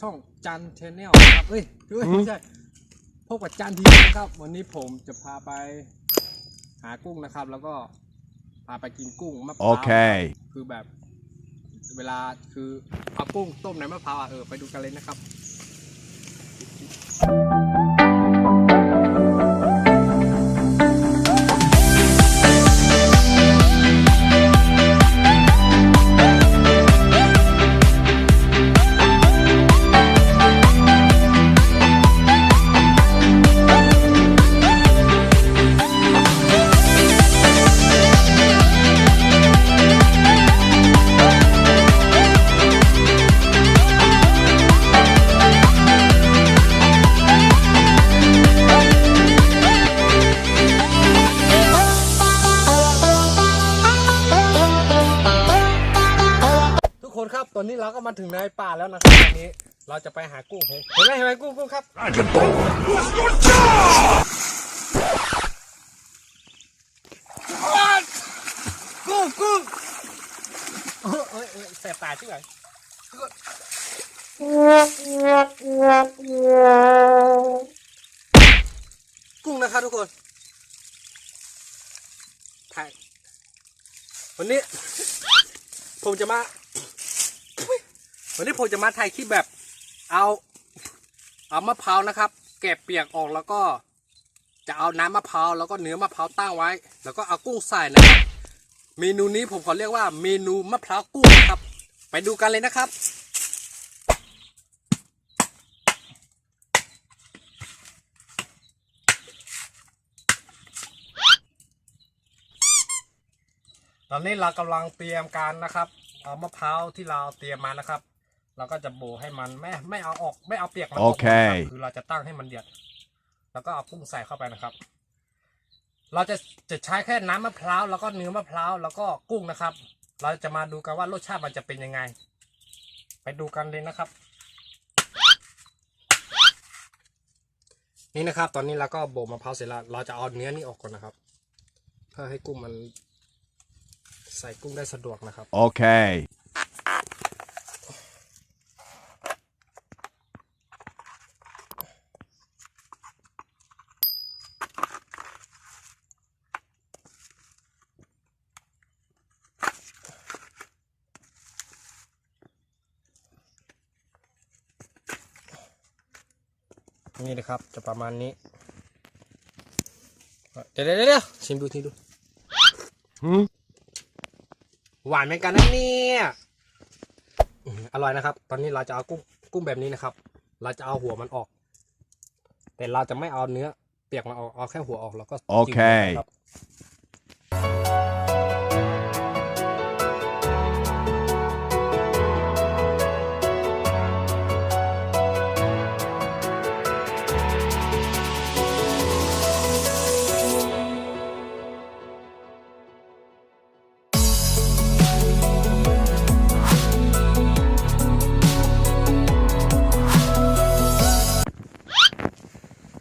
ช่องจันชแนลครับเอ้ยเอ้ยไม่ใช่พบกับจันทีนะครับ วันนี้ผมจะพาไปหากุ้งนะครับ แล้วก็พาไปกินกุ้งมะพร้าว Okay. คือแบบ เวลาคือเอากุ้งต้มในมะพร้าวอะเออไปดูกันเลยนะครับ ก็มาถึงในป่าแล้วนะครับตอนนี้เราจะไปหากุ้งเห็นเห็นไหมเห็นไหมกุ้งกุ้งครับกุ้งกุ้งเออเออเออแสบตาใช่ไหมกุ้งนะครับทุกคนถ่ายวันนี้ผมจะมา วันนี้ผมจะมาถ่ายคลิปแบบเอาเอามะพร้าวนะครับ แกะเปียกออกแล้วก็ จะเอาน้ำมะพร้าวแล้วก็เนื้อมะพร้าวตั้งไว้ แล้วก็เอากุ้งใส่นะครับเมนูนี้ผมขอเรียกว่าเมนูมะพร้าวกุ้งนะครับ ไปดูกันเลยนะครับตอนนี้เรากำลังเตรียมการนะครับ เอามะพร้าวที่เราเตรียมมานะครับ เราก็จะโบกให้มันไม่ไม่เอาออกไม่เอาเปียกมันออกโอเคนะครับคือเราจะตั้งให้มันเดือด แล้วก็เอากุ้งใส่เข้าไปนะครับ เราจะจะใช้แค่น้ำมะพร้าวแล้วก็เนื้อมะพร้าวแล้วก็กุ้งนะครับ เราจะมาดูกันว่ารสชาติมันจะเป็นยังไง ไปดูกันเลยนะครับ นี่นะครับ ตอนนี้เราก็โบกมะพร้าวเสร็จแล้ว เราจะเอาเนื้อนี่ออกก่อนนะครับ เพื่อให้กุ้งมัน ใส่กุ้งได้สะดวกนะครับ Okay. นี่นะครับ จะประมาณนี้ เดี๋ยวเดี๋ยวเดี๋ยวชิมดูทีดู Hmm? หวานเหมือนกันนะเนี่ยอื้อหืออร่อยนะครับ ตอนนี้เราจะเอากุ้งกุ้งแบบนี้นะครับ เราจะเอาหัวมันออก แต่เราจะไม่เอาเนื้อ เปียกมันออกเอาแค่หัวออกแล้วก็จิ้มโอเคนะครับ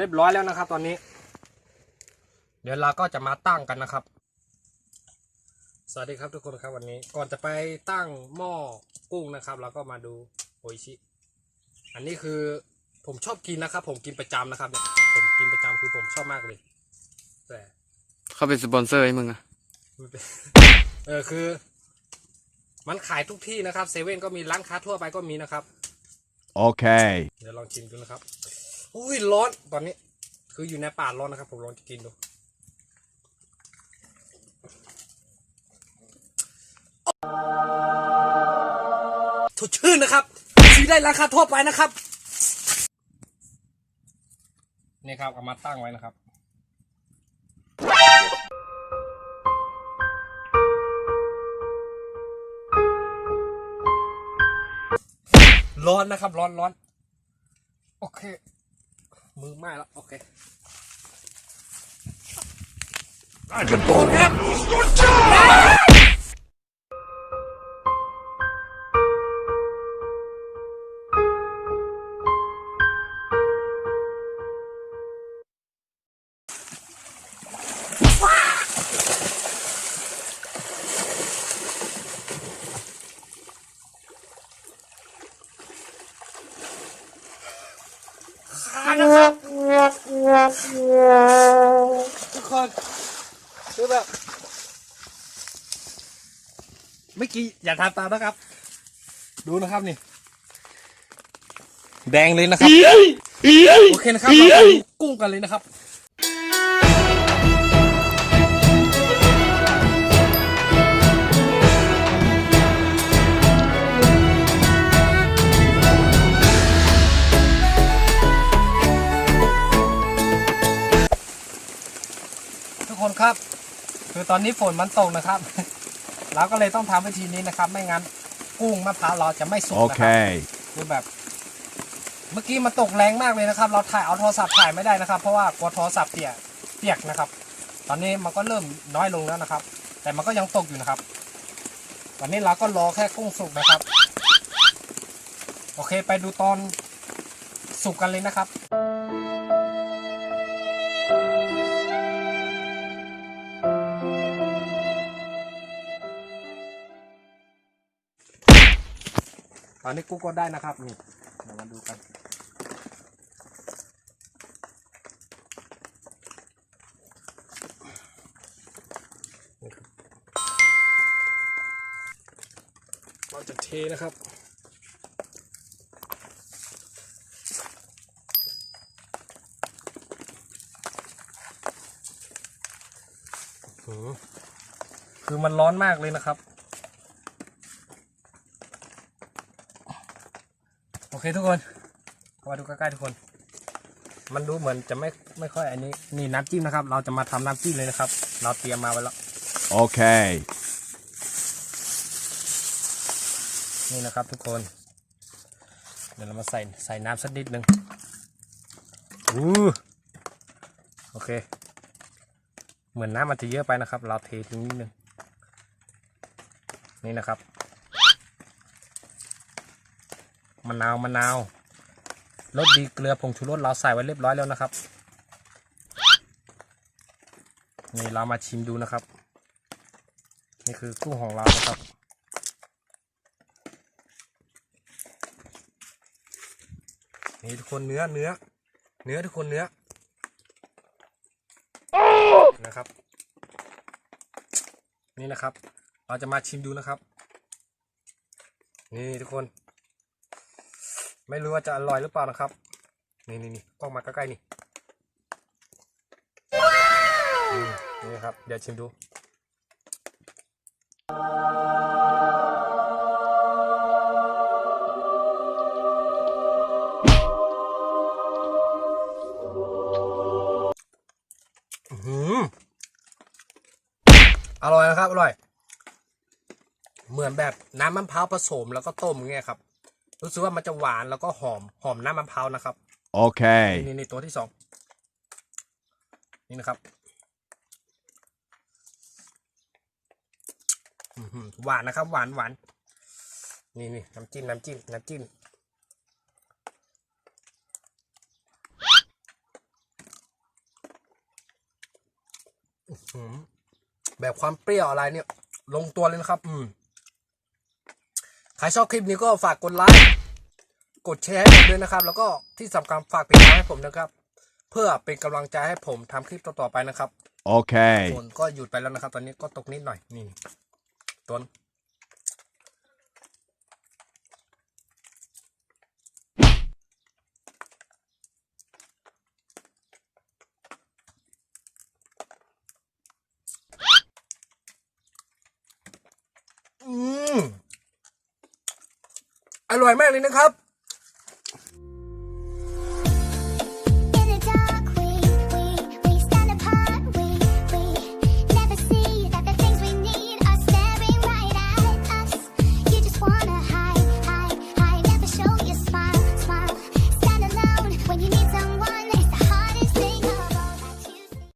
เรียบร้อยแล้วนะครับ ตอนนี้ เดี๋ยวเราก็จะมาตั้งกันนะครับ สวัสดีครับทุกคนครับวันนี้ ก่อนจะไปตั้งหม้อกุ้งนะครับ เราก็มาดูโออิชิ อันนี้คือผมชอบกินนะครับ ผมกินประจำนะครับเนี่ยผมกินประจำคือผมชอบมากเลย แต่เขาเป็นสปอนเซอร์ให้มึงอะมันเป็นเออคือ มันขายทุกที่นะครับเซเว่นก็มีร้านค้าทั่วไปก็มีนะครับ Okay. เดี๋ยวลองชิมดูนะครับ อุ้ยร้อนตอนนี้ คืออยู่ในป่าร้อนนะครับ ผมลองกินดูสดชื่นนะครับซื้อได้ราคาทั่วไปนะครับ นี่ครับเอามาตั้งไว้นะครับร้อนนะครับ ร้อนร้อนโอเค มือไหม้แล้ว โอเค Dragon โอเคครับ ทุกคนคือแบบเมื่อกี้อย่าทำตามนะครับ ดูนะครับนี่ แดงเลยนะครับ โอเคนะครับ เราไปดูกุ้งกันเลยนะครับ คนครับ คือตอนนี้ฝนมันตกนะครับ เราก็เลยต้องทำวิธีนี้นะครับ ไม่งั้นกุ้งมะพร้าวเราจะไม่สุกนะครับ Okay. คือแบบ เมื่อกี้มันตกแรงมากเลยนะครับ เราถ่ายเอาโทรศัพท์ถ่ายไม่ได้นะครับ เพราะว่ากลัวโทรศัพท์เปียกเปียกนะครับ ตอนนี้มันก็เริ่มน้อยลงแล้วนะครับ แต่มันก็ยังตกอยู่นะครับวันนี้เราก็รอแค่กุ้งสุกนะครับ โอเคไปดูตอนสุกกันเลยนะครับ อนนี้กุ้งก็ได้นะครับนี่เดี๋ยวมาดูกัน เราจะเทนะครับคือมันร้อนมากเลยนะครับ โอเคทุกคนมาดูใกล้ๆทุกคน มันดูเหมือนจะไม่ไม่ค่อยอันนี้นี่น้ำจิ้มนะครับ เราจะมาทำน้ำจิ้มเลยนะครับ เราเตรียมมาไว้แล้ว Okay. นี่นะครับทุกคน เดี๋ยวเรามาใส่ใส่น้ำสักนิดนึงอู้โอเค เหมือนน้ำมันจะเยอะไปนะครับ เราเททิ้งนิดนึงนี่นะครับ มะนาวมะนาวรสดีเกลือผงชูรสเราใส่ไว้เรียบร้อยแล้วนะครับนี่เรามาชิมดูนะครับ นี่คือกุ้งของเรานะครับ นี่ทุกคนเนื้อเนื้อ เนื้อทุกคนเนื้อนะครับ นี่นะครับ เราจะมาชิมดูนะครับ นี่ทุกคน ไม่รู้ว่าจะอร่อยหรือเปล่านะครับ นี่นี่นี่กล้องมาใกล้ๆนี่อืมนี่ครับ เดี๋ยวชิมดูอื้อหืออร่อยนะครับ อร่อย เหมือนแบบน้ำมะพร้าวผสมแล้วก็ต้มอย่างเงี้ยครับ รู้สึกว่ามันจะหวานแล้วก็หอมหอมน้ำมะพร้าวนะครับ Okay. นี่นี่ตัวที่สองนี่นะครับอื้อหือหวานนะครับ หวานหวานนี่นี่น้ำจิ้มน้ำจิ้มน้ำจิ้มอื้อหือแบบความเปรี้ยวอะไรเนี่ย ลงตัวเลยนะครับ อืม ใครชอบคลิปนี้ก็ฝากกดไลค์ กดแชร์ให้ผมด้วยนะครับ แล้วก็ที่สำคัญฝากติดตามให้ผมนะครับ เพื่อเป็นกำลังใจให้ผมทำคลิปต่อๆไปนะครับ Okay. ฝนก็หยุดไปแล้วนะครับ ตอนนี้ก็ตกนิดหน่อยนี่ต้นอืมอ ร่อยมากเลยนะครับ